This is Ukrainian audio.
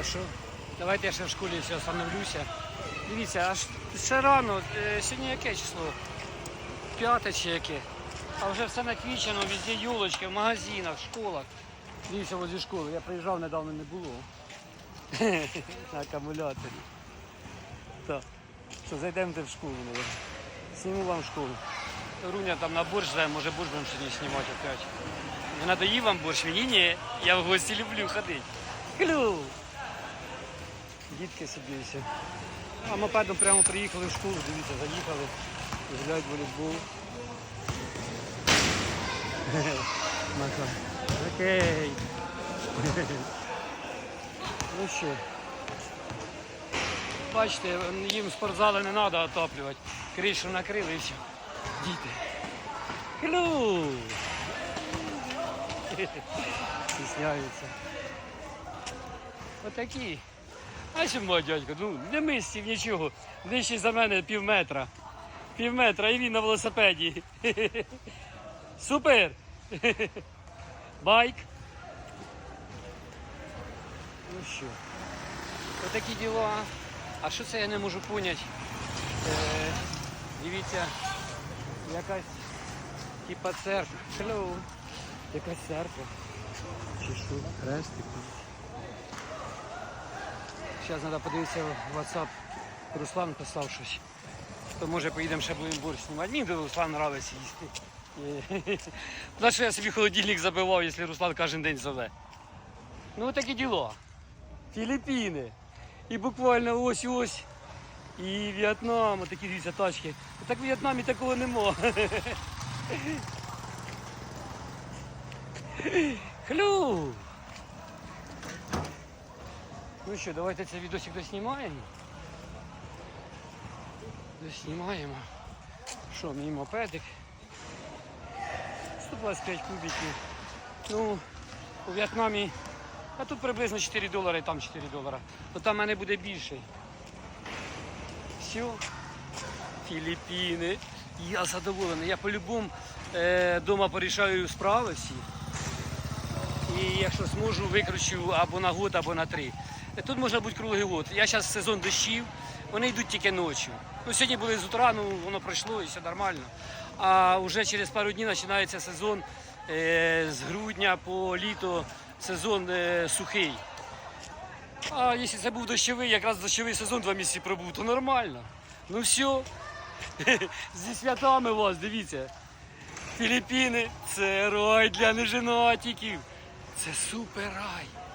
А що? Давайте я ще в школі все остановлюся. Дивіться, аж ще рано, е, сьогодні яке число? П'яте чи яке? А вже все наквічено, везде юлочки, в магазинах, в школах. Дивіться, возле школи. Я приїжджав недавно не було. На акумуляторі. Так. Що, зайдемо в школу, мабуть. Сніму вам школу. Руня там на борщ жде, може борщ будемо сьогодні знімати опять. Не надоїв вам борщ? Мені ні. Я в гості люблю ходити. Клю! Дітки собі все. А мопедом прямо приїхали в школу, дивіться, заїхали, гуляють волейбол. Окей. Ну що. Бачите, їм спортзали не треба отоплювати. Кришу накрили і все. Діти. Клю! Стісняються. Отакі. А що мой дядько, ну не мистів нічого. Нижчий за мене пів метра. Пів метра і він на велосипеді. Супер! Байк. Ну що, отакі діла. А що це я не можу поняти? Е, дивіться, якась типа церква. Hello. Якась церква. Чи що? Хрестик. Зараз треба подивитися в WhatsApp. Руслан писав щось. То може поїдемо ще будемо борщ знімати. Мені Руслан нравиться їсти. На що я собі холодильник забивав, якщо Руслан кожен день зове. Ну таке діло. Філіппіни. І буквально ось ось. І В'єтнам, такі дивіться тачки. Так в В'єтнамі такого нема. Хлю! Ну що, давайте цей відосик доснімаємо. Доснімаємо. Що, мій мопедик. 125 кубиків. Ну, у В'єтнамі, а тут приблизно 4 долари, там 4 долара. То там в мене буде більший. Все. Філіппіни. Я задоволений. Я по-любому е, дома порішаю справи всі. І якщо зможу, викручу або на год, або на три. Тут можна бути круглий год. Я зараз сезон дощів, вони йдуть тільки ночі. Ну, сьогодні були з утра, ну воно пройшло і все нормально. А вже через пару днів починається сезон е, з грудня по літо сезон е, сухий. А якщо це був дощовий, якраз дощовий сезон два місяці пробув, то нормально. Ну все. Зі святами вас, дивіться. Філіппіни це рай для неженатиків. Це супер рай.